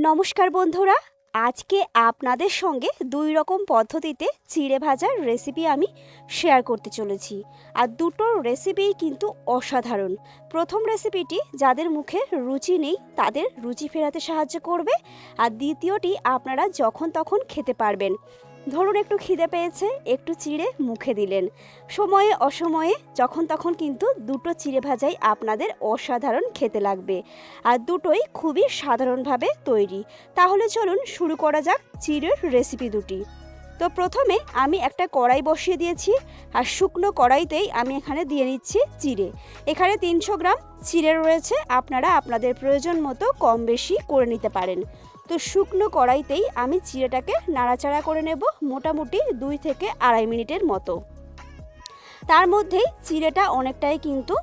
নমস্কার বন্ধুরা, আজকে আপনাদের সঙ্গে দুই রকম পদ্ধতিতে চিড়ে ভাজার রেসিপি আমি শেয়ার করতে চলেছি। আর দুটো রেসিপিই কিন্তু অসাধারণ। প্রথম রেসিপিটি যাদের মুখে রুচি নেই, তাদের রুচি ফেরাতে সাহায্য করবে। আর দ্বিতীয়টি আপনারা যখন তখন খেতে পারবেন। ধরুন একটু খিদে পেয়েছে, একটু চিড়ে মুখে দিলেন। সময়ে অসময়ে যখন তখন কিন্তু দুটো চিড়ে ভাজাই আপনাদের অসাধারণ খেতে লাগবে। আর দুটোই খুবই সাধারণভাবে তৈরি। তাহলে চলুন শুরু করা যাক চিড়ের রেসিপি দুটি। তো প্রথমে আমি একটা কড়াই বসিয়ে দিয়েছি, আর শুকনো কড়াইতেই আমি এখানে দিয়ে নিচ্ছি চিড়ে। এখানে তিনশো গ্রাম চিড়ে রয়েছে, আপনারা আপনাদের প্রয়োজন মতো কম বেশি করে নিতে পারেন। তো শুকনো কড়াইতেই আমি চিড়েটাকে নাড়াচাড়া করে নেব মোটামুটি দুই থেকে আড়াই মিনিটের মতো। তার মধ্যেই চিড়েটা অনেকটাই কিন্তু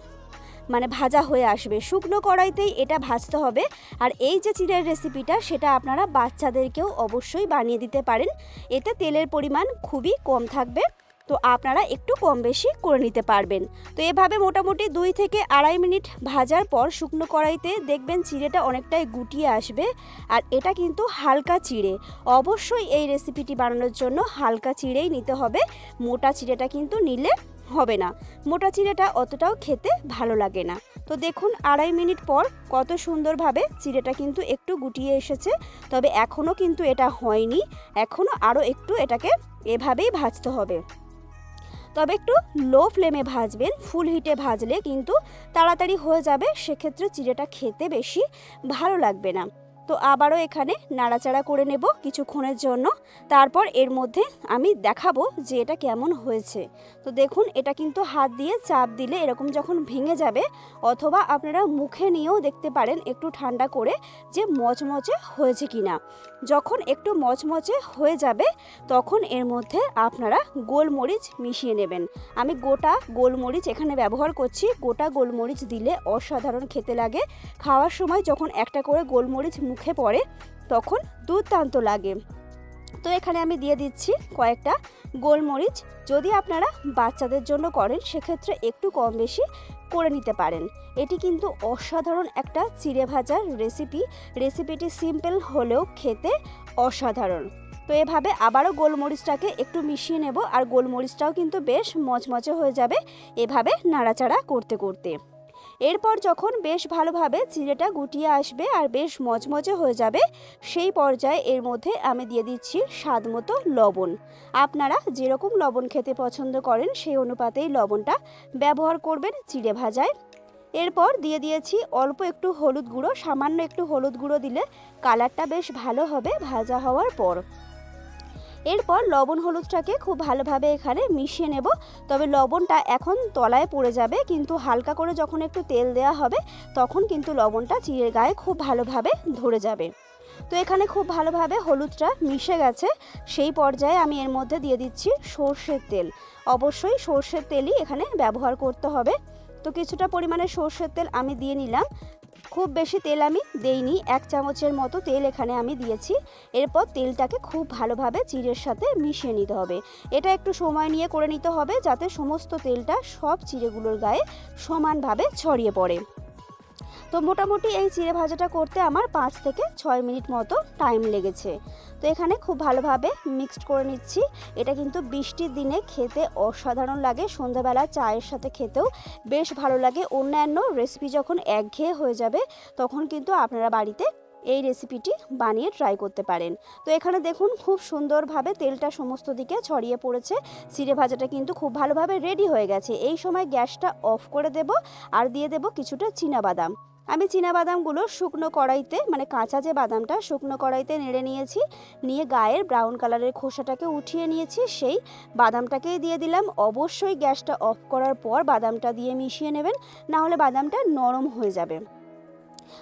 মানে ভাজা হয়ে আসবে। শুকনো কড়াইতেই এটা ভাজতে হবে। আর এই যে চিড়ের রেসিপিটা সেটা আপনারা বাচ্চাদেরকেও অবশ্যই বানিয়ে দিতে পারেন। এতে তেলের পরিমাণ খুবই কম থাকবে। তো আপনারা একটু কম বেশি করে নিতে পারবেন। তো এভাবে মোটামুটি দুই থেকে আড়াই মিনিট ভাজার পর শুকনো কড়াইতে দেখবেন চিড়েটা অনেকটাই গুটিয়ে আসবে আর এটা কিন্তু হালকা চিড়ে। অবশ্যই এই রেসিপিটি বানানোর জন্য হালকা চিড়েই নিতে হবে, মোটা চিড়েটা কিন্তু নিলে হবে না। মোটা চিড়েটা অতটাও খেতে ভালো লাগে না। তো দেখুন আড়াই মিনিট পর কত সুন্দরভাবে চিড়েটা কিন্তু একটু গুটিয়ে এসেছে, তবে এখনও কিন্তু এটা হয়নি এখনও আরও একটু এটাকে এভাবেই ভাজতে হবে। তবে একটু লো ফ্লেমে ভাজবেন, ফুল হিটে ভাজলে কিন্তু তাড়াতাড়ি হয়ে যাবে, সেক্ষেত্রে চিড়েটা খেতে বেশি ভালো লাগবে না। তো আবারও এখানে নাড়াচাড়া করে নেব কিছুক্ষণের জন্য। তারপর এর মধ্যে আমি দেখাবো যে এটা কেমন হয়েছে। তো দেখুন, এটা কিন্তু হাত দিয়ে চাপ দিলে এরকম যখন ভেঙে যাবে, অথবা আপনারা মুখে নিয়েও দেখতে পারেন একটু ঠান্ডা করে যে মচমচে হয়েছে কি না যখন একটু মচমচে হয়ে যাবে, তখন এর মধ্যে আপনারা গোলমরিচ মিশিয়ে নেবেন। আমি গোটা গোলমরিচ এখানে ব্যবহার করছি। গোটা গোলমরিচ দিলে অসাধারণ খেতে লাগে। খাওয়ার সময় যখন একটা করে গোলমরিচ মুখে পড়ে, তখন দুর্দান্ত লাগে। তো এখানে আমি দিয়ে দিচ্ছি কয়েকটা গোলমরিচ। যদি আপনারা বাচ্চাদের জন্য করেন, সেক্ষেত্রে একটু কম বেশি করে নিতে পারেন। এটি কিন্তু অসাধারণ একটা চিড়ে ভাজার রেসিপি রেসিপিটি সিম্পল হলেও খেতে অসাধারণ। তো এভাবে আবারও গোলমরিচটাকে একটু মিশিয়ে নেব। আর গোলমরিচটাও কিন্তু বেশ মচমচে হয়ে যাবে এভাবে নাড়াচাড়া করতে করতে। এরপর যখন বেশ ভালোভাবে চিড়েটা গুটিয়ে আসবে আর বেশ মচমচে হয়ে যাবে, সেই পর্যায়ে এর মধ্যে আমি দিয়ে দিচ্ছি স্বাদ মতো লবণ। আপনারা যেরকম লবণ খেতে পছন্দ করেন, সেই অনুপাতেই লবণটা ব্যবহার করবেন চিড়ে ভাজায়। এরপর দিয়ে দিয়েছি অল্প একটু হলুদ গুঁড়ো, সামান্য একটু হলুদ গুঁড়ো দিলে কালারটা বেশ ভালো হবে ভাজা হওয়ার পর। এরপর লবণ হলুদটাকে খুব ভালোভাবে এখানে মিশিয়ে নেব। তবে লবণটা এখন তলায় পড়ে যাবে, কিন্তু হালকা করে যখন একটু তেল দেওয়া হবে, তখন কিন্তু লবণটা চিড়ের গায়ে খুব ভালোভাবে ধরে যাবে। তো এখানে খুব ভালোভাবে হলুদটা মিশে গেছে। সেই পর্যায়ে আমি এর মধ্যে দিয়ে দিচ্ছি সর্ষের তেল। অবশ্যই সর্ষের তেলই এখানে ব্যবহার করতে হবে। তো কিছুটা পরিমাণে সর্ষের তেল আমি দিয়ে নিলাম। খুব বেশি তেল আমি দেইনি। এক চামচের মতো তেল এখানে আমি দিয়েছি। এরপর তেলটাকে খুব ভালোভাবে চিড়ের সাথে মিশিয়ে নিতে হবে। এটা একটু সময় নিয়ে করে নিতে হবে যাতে সমস্ত তেলটা সব চিড়েগুলোর গায়ে সমানভাবে ছড়িয়ে পড়ে। তো মোটামুটি এই চিড়ে ভাজাটা করতে আমার পাঁচ থেকে ছয় মিনিট মতো টাইম লেগেছে। তো এখানে খুব ভালোভাবে মিক্সড করে নিচ্ছি। এটা কিন্তু বৃষ্টির দিনে খেতে অসাধারণ লাগে। সন্ধ্যাবেলা চায়ের সাথে খেতেও বেশ ভালো লাগে। অন্যান্য রেসিপি যখন একঘেয়ে হয়ে যাবে, তখন কিন্তু আপনারা বাড়িতে এই রেসিপিটি বানিয়ে ট্রাই করতে পারেন। তো এখানে দেখুন, খুব সুন্দরভাবে তেলটা সমস্ত দিকে ছড়িয়ে পড়েছে। চিড়ে ভাজাটা কিন্তু খুব ভালোভাবে রেডি হয়ে গেছে। এই সময় গ্যাসটা অফ করে দেব আর দিয়ে দেব কিছুটা বাদাম আমি বাদামগুলো শুকনো কড়াইতে মানে কাঁচা যে বাদামটা শুকনো কড়াইতে নেড়ে নিয়েছি, নিয়ে গায়ের ব্রাউন কালারের খোসাটাকে উঠিয়ে নিয়েছি, সেই বাদামটাকেই দিয়ে দিলাম। অবশ্যই গ্যাসটা অফ করার পর বাদামটা দিয়ে মিশিয়ে নেবেন না হলে বাদামটা নরম হয়ে যাবে।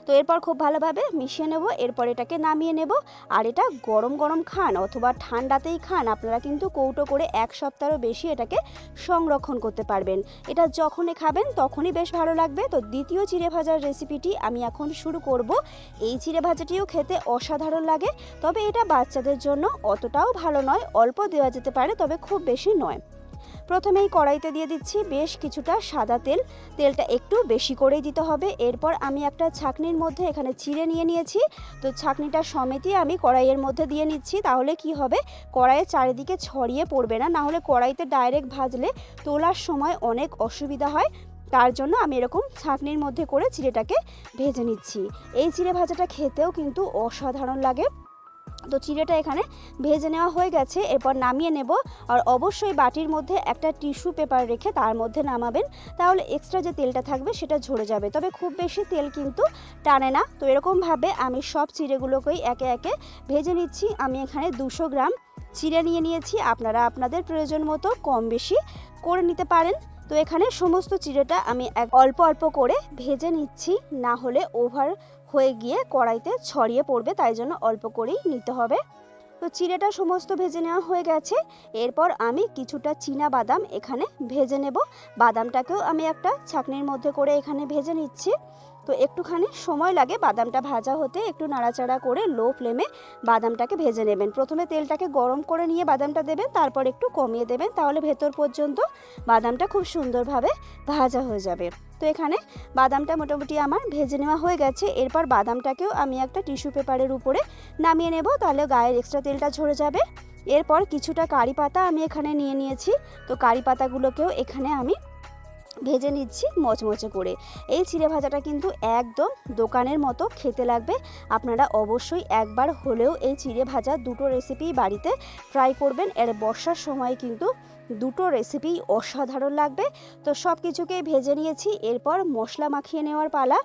তো এরপর খুব ভালোভাবে মিশিয়ে নেব, এরপর এটাকে নামিয়ে নেব। আর এটা গরম গরম খান অথবা ঠান্ডাতেই খান, আপনারা কিন্তু কৌটো করে এক সপ্তাহেরও বেশি এটাকে সংরক্ষণ করতে পারবেন। এটা যখনই খাবেন তখনই বেশ ভালো লাগবে। তো দ্বিতীয় চিড়ে ভাজার রেসিপিটি আমি এখন শুরু করব। এই চিড়ে ভাজাটিও খেতে অসাধারণ লাগে, তবে এটা বাচ্চাদের জন্য অতটাও ভালো নয়, অল্প দেওয়া যেতে পারে, তবে খুব বেশি নয়। প্রথমেই কড়াইতে দিয়ে দিচ্ছি বেশ কিছুটা সাদা তেল। তেলটা একটু বেশি করেই দিতে হবে। এরপর আমি একটা ছাকনির মধ্যে এখানে চিড়ে নিয়ে নিয়েছি। তো ছাকনিটা সমেতই আমি কড়াইয়ের মধ্যে দিয়ে নিচ্ছি। তাহলে কি হবে? কড়াইয়ের চারিদিকে ছড়িয়ে পড়বে না। নাহলে কড়াইতে ডাইরেক্ট ভাজলে তোলার সময় অনেক অসুবিধা হয়। তার জন্য আমি এরকম ছাকনির মধ্যে করে চিড়েটাকে ভেজে নিচ্ছি। এই চিড়ে ভাজাটা খেতেও কিন্তু অসাধারণ লাগে। তো চিড়েটা এখানে ভেজে নেওয়া হয়ে গেছে, এরপর নামিয়ে নেব। আর অবশ্যই বাটির মধ্যে একটা টিস্যু পেপার রেখে তার মধ্যে নামাবেন। তাহলে এক্সট্রা যে তেলটা থাকবে সেটা ঝরে যাবে। তবে খুব বেশি তেল কিন্তু টানে না। তো এরকমভাবে আমি সব চিড়েগুলোকেই একে একে ভেজে নিচ্ছি। আমি এখানে দুশো গ্রাম চিড়ে নিয়ে নিয়েছি। আপনারা আপনাদের প্রয়োজন মতো কম বেশি করে নিতে পারেন। তো এখানে সমস্ত চিড়েটা আমি এক অল্প অল্প করে ভেজে নিচ্ছি। না হলে ওভার হয়ে গিয়ে কড়াইতে ছড়িয়ে পড়বে, তাই জন্য অল্প করেই নিতে হবে। তো চিড়েটা সমস্ত ভেজে নেওয়া হয়ে গেছে। এরপর আমি কিছুটা চীনা বাদাম এখানে ভেজে নেব। বাদামটাকেও আমি একটা ছাকনির মধ্যে করে এখানে ভেজে নিচ্ছি। তো একটুখানি সময় লাগে বাদামটা ভাজা হতে, একটু নাড়াচাড়া করে লো ফ্লেমে বাদামটাকে ভেজে নেবেন। প্রথমে তেলটাকে গরম করে নিয়ে বাদামটা দেবেন, তারপর একটু কমিয়ে দেবেন, তাহলে ভেতর পর্যন্ত বাদামটা খুব সুন্দরভাবে ভাজা হয়ে যাবে। তো এখানে বাদামটা মোটামুটি আমার ভেজে নেওয়া হয়ে গেছে। এরপর বাদামটাকেও আমি একটা টিস্যু পেপারের উপরে নামিয়ে নেব, তাহলে গায়ের এক্সট্রা তেলটা ঝরে যাবে। এরপর কিছুটা কারি পাতা আমি এখানে নিয়ে নিয়েছি। তো কারি পাতাগুলোকেও এখানে আমি ভেজে নিচ্ছি মচমচে করে। এই চিড়ে ভাজাটা কিন্তু একদম দোকানের মতো খেতে লাগবে। আপনারা অবশ্যই একবার হলেও এই চিড়ে ভাজা দুটো রেসিপি বাড়িতে ট্রাই করবেন। এর বর্ষার সময় কিন্তু দুটো রেসিপি অসাধারণ লাগবে। তো সব কিছুকেই ভেজে নিয়েছি, এরপর মশলা মাখিয়ে নেওয়ার পালা।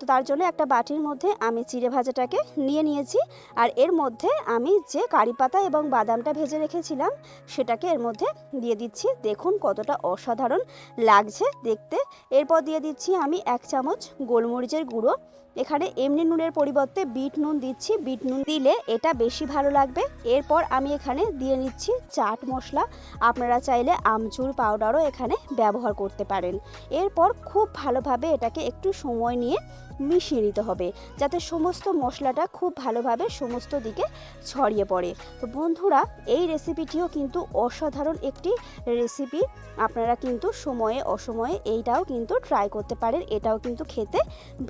তো তার জন্য একটা বাটির মধ্যে আমি চিড়ে ভাজাটাকে নিয়ে নিয়েছি। আর এর মধ্যে আমি যে কারি পাতা এবং বাদামটা ভেজে রেখেছিলাম, সেটাকে এর মধ্যে দিয়ে দিচ্ছি। দেখুন কতটা অসাধারণ লাগছে দেখতে। এরপর দিয়ে দিচ্ছি আমি এক চামচ গোলমরিচের গুঁড়ো। এখানে এমনি নুনের পরিবর্তে বিট নুন দিচ্ছি। বিট নুন দিলে এটা বেশি ভালো লাগবে। এরপর আমি এখানে দিয়ে নিচ্ছি চাট মশলা। আপনারা চাইলে আমচুর পাউডারও এখানে ব্যবহার করতে পারেন। এরপর খুব ভালোভাবে এটাকে একটু সময় নিয়ে মিশিয়ে নিতে হবে, যাতে সমস্ত মশলাটা খুব ভালোভাবে সমস্ত দিকে ছড়িয়ে পড়ে। তো বন্ধুরা, এই রেসিপিটিও কিন্তু অসাধারণ একটি রেসিপি। আপনারা কিন্তু সময়ে অসময়ে এইটাও কিন্তু ট্রাই করতে পারেন, এটাও কিন্তু খেতে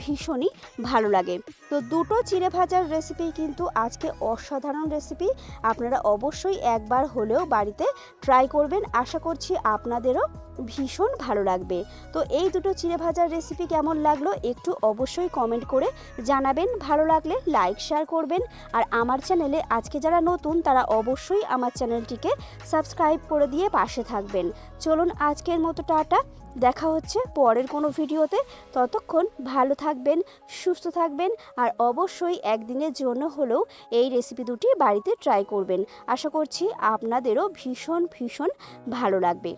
ভীষণই ভালো লাগে। তো দুটো চিড়ে ভাজার রেসিপি কিন্তু আজকে অসাধারণ রেসিপি, আপনারা অবশ্যই একবার হলেও বাড়িতে ট্রাই করবেন। আশা করছি আপনাদেরও ভীষণ ভালো লাগবে। তো এই দুটো চিড়ে ভাজার রেসিপি কেমন লাগল একটু অবশ্যই কমেন্ট করে জানাবেন। ভালো লাগলে লাইক শেয়ার করবেন। আর আমার চ্যানেলে আজকে যারা নতুন তারা অবশ্যই আমার চ্যানেলটিকে সাবস্ক্রাইব করে দিয়ে পাশে থাকবেন। চলুন আজকের মতো টাটা। দেখা হচ্ছে পরের কোনো ভিডিওতে। ততক্ষণ ভালো থাকবেন, সুস্থ থাকবেন আর অবশ্যই একদিনের জন্য হলেও এই রেসিপি দুটি বাড়িতে ট্রাই করবেন। আশা করছি আপনাদেরও ভীষণ ভীষণ ভালো লাগবে।